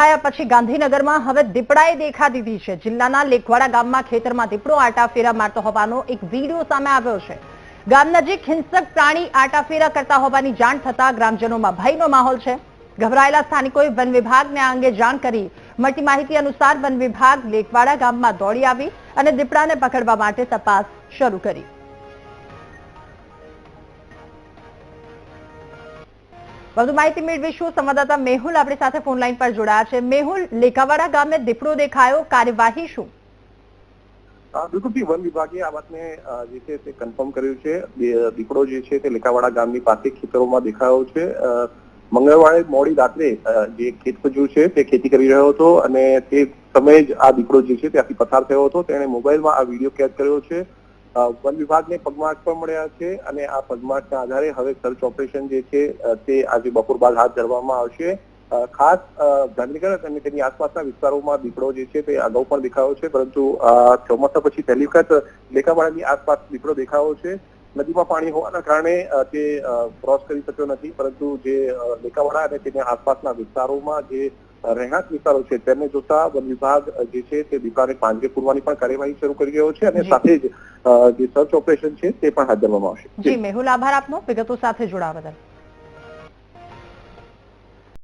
દેખાયા પછી ગાંધીનગરમાં હવે દીપડાએ દેખા દીધી છે. જિલ્લાના લેખવાડા ગામમાં ખેતરમાં દીપડો આટાફેરા મારતો હોવાનો એક વીડિયો સામે આવ્યો છે. ગામ નજીક હિંસક પ્રાણી આટાફેરા કરતા હોવાની જાણ થતા ગ્રામજનોમાં ભયનો માહોલ છે. ગભરાયેલા સ્થાનિકોએ વન વિભાગને આ અંગે જાણ કરી. મળતી માહિતી અનુસાર વન વિભાગ લેખવાડા ગામમાં દોડી આવી અને દીપડાને પકડવા માટે તપાસ શરૂ કરી. વધુ માહિતી મેળવીશું. સંવાદદાતા મેહુલ આપણી સાથે ફોન લાઈન પર જોડાયા છે. મેહુલ, લેખાવાડા ગામે દીપડો દેખાયો. કાર્યવાહી શું? બિલકુલથી વન વિભાગે આ વાતને જે છે તે કન્ફર્મ કર્યું છે. દીપડો જે છે તે લેખાવાડા ગામની પાસે ખેતરોમાં દેખાયો છે. મંગળવારે મોડી રાત્રે જે ખેત મજૂર છે તે ખેતી કરી રહ્યો હતો અને તે સમયે જ આ દીપડો જે છે ત્યાંથી પસાર થયો હતો. તેણે મોબાઈલમાં આ વીડિયો કેદ કર્યો છે. વન વિભાગને પગમાર્ક પણ મળ્યા છે અને આ પગમાર્કના આધારે હવે સર્ચ ઓપરેશન જે છે તે આજે બપોર બાદ હાથ ધરવામાં આવશે. ખાસ ગાંધીનગર અને તેની આસપાસના વિસ્તારોમાં દીપડો જે છે તે અગાઉ પણ દેખાયો છે પરંતુ ચોમાસા પછી પહેલી વખત લેખાવાડાની આસપાસ દીપડો દેખાયો છે. નદીમાં પાણી હોવાના કારણે તે ક્રોસ કરી શક્યો નથી પરંતુ જે લેખાવાડા અને તેની આસપાસના વિસ્તારોમાં જે રહેણાંક વિસ્તારો છે તેને જોતા વન વિભાગ જે છે તે દીપડાને પાંજરે પૂરવાની પણ કાર્યવાહી શરૂ કરી રહ્યો છે અને સાથે જ જે સર્ચ ઓપરેશન છે તે પણ હાથ ધરવામાં આવશે. જી, મેહુલ, આભાર આપનો. વિગતો સાથે જોડાવા બદલ.